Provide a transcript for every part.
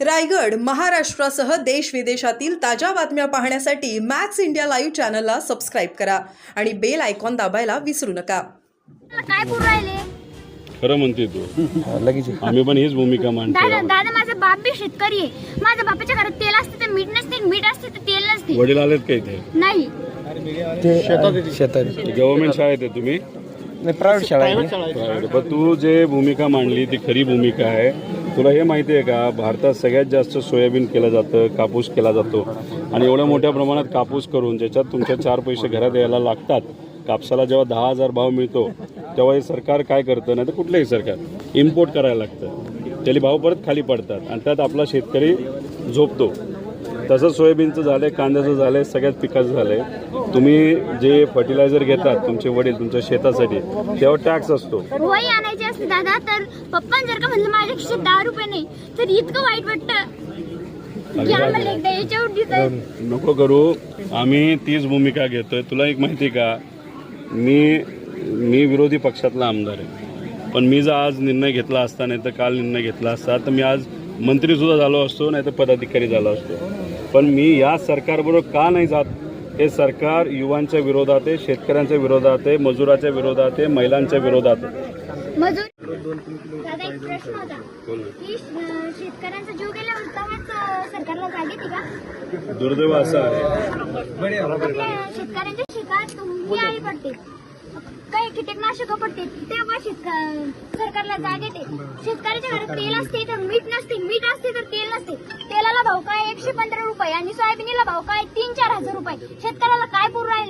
रायगड महाराष्ट्रासह देश विदेशातील ताज्या बातम्या पाहण्यासाठी मॅक्स इंडिया लाईव्ह चॅनलला सबस्क्राईब करा आणि बेल आयकॉन दाबायला विसरू नका. काय राहिले? खरं म्हणते तू. लगेच आम्ही पण हीच भूमिका मांडतो दादा दादा माझा बाप बी शेतकरी आहे. माझ्या बापाच्या घरात तेल असते तर मीठ नसते मीठ असते तर तेल नसते. वडील आलेत का इथे? नाही. ते शेतात गव्हर्नमेंट शाळेत आहे तुम्ही? नाही प्रायव्हेट शाळा आहे. पण तू जे भूमिका मांडली ती खरी भूमिका आहे. तुला हे माहिती आहे का? भारतात सगळ्यात जास्त सोयाबीन केलं जातं कापूस केला जातो. आणि एवढ्या मोठ्या प्रमाणात कापूस करून ज्याच्यात तुमच्या चार पैसे घरात यायला लागतात कापसाला जेव्हा दहा हजार भाव मिळतो तेव्हा हे सरकार काय करतं? नाही तर कुठलंही सरकार. इम्पोर्ट करायला लागतं. त्याला भाव परत खाली पडतात आणि त्यात आपला शेतकरी झोपतो. तसं सोयाबीनचं झालं आहे कांद्याचं झालं आहे सगळ्याच पिकाचं झालं आहे तुम्ही जे फर्टिलायझर घेतात तुमचे वडील तुमच्या शेतासाठी तेव्हा टॅक्स असतो. असते दादा तर पप्पा जर का म्हणलं माझ्या खिशात दहा रुपये नाही तर इतकं वाईट वाटतं. की आम्हाला एकदा याच्यावर दिसत नको करू. आम्ही तीच भूमिका घेतोय. तुला एक माहिती का? मी मी विरोधी पक्षातला आमदार आहे. पण मी जर आज निर्णय घेतला असता नाही तर काल निर्णय घेतला असता तर मी आज मंत्री सुद्धा झालो असतो नाही तर पदाधिकारी झालो असतो. पण मी या सरकारबरोबर का नाही जात? हे सरकार युवांच्या विरोधात आहे शेतकऱ्यांच्या विरोधात आहे मजुराच्या विरोधात आहे महिलांच्या विरोधात आहे. मजूर. दादा एक प्रश्न होता. की शेतकऱ्यांचा जीव गेल्यावर तेव्हाच अं, सरकारला जाग येते का? दुर्दैव असं आहे. आपल्या शेतकऱ्यांच्या शेतात तुम्ही आई पडते. काही कीटकनाशक पडते. तेव्हा शेतक सरकारला जाग येते शेतकऱ्याच्या घरात तेल असते तर मीठ नसते. मीठ असते तर तेल नसते. तेलाला भाव काय? एकशे पंधरा रुपये. आणि सोयाबीनला भाव काय? तीन चार हजार रुपये. शेतकऱ्याला काय पुरू राहिले?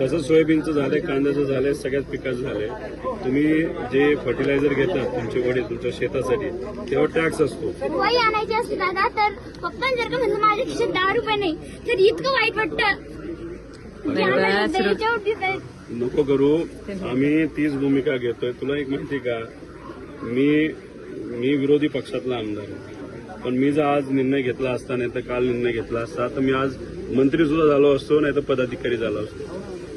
तसं सोयाबीनचं झालंय कांद्याचं झालंय सगळ्याच पिकाचं झालंय. तुम्ही जे फर्टिलायझर घेतात तुमचे वडील तुमच्या शेतासाठी तेव्हा टॅक्स असतो. वही आणायची असते दादा तर पप्पा जर का म्हणलं माझ्या खिशात दहा रुपये नाही तर इतकं वाईट वाटतं. नको करू आम्ही तीच भूमिका घेतोय. तुला एक माहिती का? मी मी विरोधी पक्षातला आमदार आहे. पण मी जर आज निर्णय घेतला असता नाही तर काल निर्णय घेतला असता तर मी आज मंत्री सुद्धा झालो असतो नाही तर पदाधिकारी झालो असतो.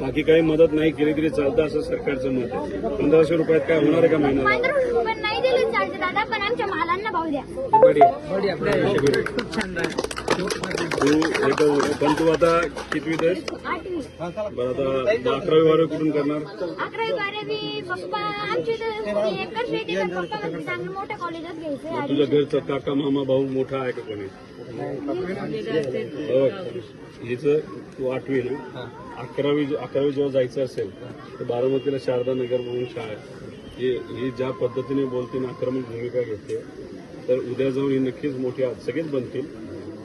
बाकी काही मदत नाही केली तरी चालतं असं सरकारचं मत आहे. पंधराशे रुपयात काय होणार आहे का महिन्याला पंधरा रुपये नाही दिले चालते दादा पण आमच्या मालांना भाव द्या. तू पण तू आता कितवीत आहेस बरं आता अकरावी बारावी कुठून करणार? अकरावी बारावी पप्पा आमची तर एकच शेती तर पप्पा म्हणजे चांगलं मोठ्या कॉलेजात घ्यायचं तुझ्या घरचा काका मामा भाऊ मोठा आहे का कोणी? हो हिचं तू आठवी ना? अकरावी अकरावी जेव्हा जायचं असेल तर बारामतीला शारदा नगर म्हणून शाळा आहे. ही ही ज्या पद्धतीने बोलते ना आक्रमक भूमिका घेते तर उद्या जाऊन ही नक्कीच मोठी सगळेच बनतील.